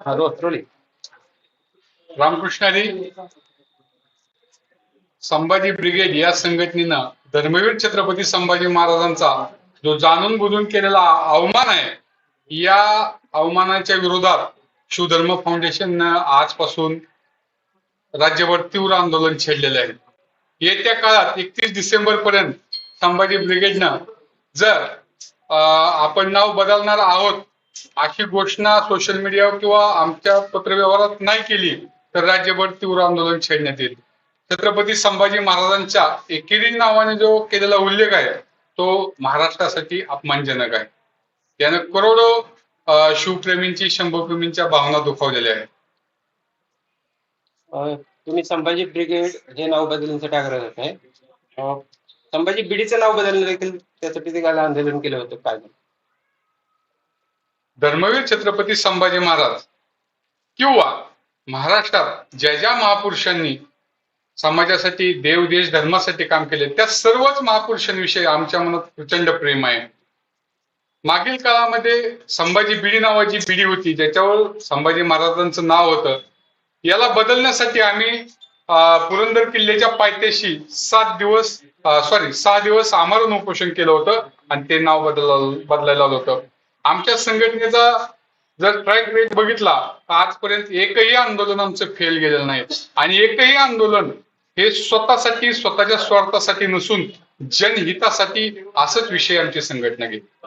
हा रोज रोली. रामकृष्णारी संभाजी ब्रिगेड या संघटनेनं धर्मवीर छत्रपती संभाजी महाराजांचा जो जाणून बुजून केलेला अवमान आहे या अवमानाच्या विरोधात शिवधर्म फाउंडेशननं आजपासून राज्यभर तीव्र आंदोलन छेडलेलं आहे. येत्या काळात एकतीस डिसेंबर पर्यंत संभाजी ब्रिगेडनं जर अं, आपण नाव बदलणार आहोत अशी घोषणा सोशल मीडियावर किंवा आमच्या पत्रव्यवहारात नाही केली तर राज्यभर तीव्र आंदोलन छेडण्यात येईल. छत्रपती संभाजी महाराजांच्या एकेरी नावाने जो केलेला उल्लेख आहे तो महाराष्ट्रासाठी अपमानजनक आहे. यानं करोडो शिवप्रेमींची शंभूप्रेमींच्या भावना दुखावलेल्या आहेत. तुम्ही संभाजी ब्रिगेड हे नाव बदलण्यासाठी आग्रह होते संभाजी बिडीचं नाव बदलणं देखील त्यासाठी ते काल आंदोलन केलं होतं काय धर्मवीर छत्रपती संभाजी महाराज किंवा महाराष्ट्रात ज्या ज्या महापुरुषांनी समाजासाठी देव देश धर्मासाठी काम केले त्या सर्वच महापुरुषांविषयी आमच्या मनात प्रचंड प्रेम आहे. मागील काळामध्ये संभाजी बिडी नावाची बिडी होती ज्याच्यावर संभाजी महाराजांचं नाव होतं. याला बदलण्यासाठी आम्ही पुरंदर किल्ल्याच्या पायथ्याशी सात दिवस सॉरी सहा दिवस आमरण उपोषण केलं होतं आणि ते नाव बदल बदलायला होतं. आमच्या संघटनेचा जर ट्रॅक रेट बघितला तर आजपर्यंत एकही आंदोलन आमचं फेल गेलेलं नाही. आणि एकही आंदोलन हे स्वतःसाठी स्वतःच्या स्वार्थासाठी नसून जनहितासाठी असंच विषय आमची संघटना घेते.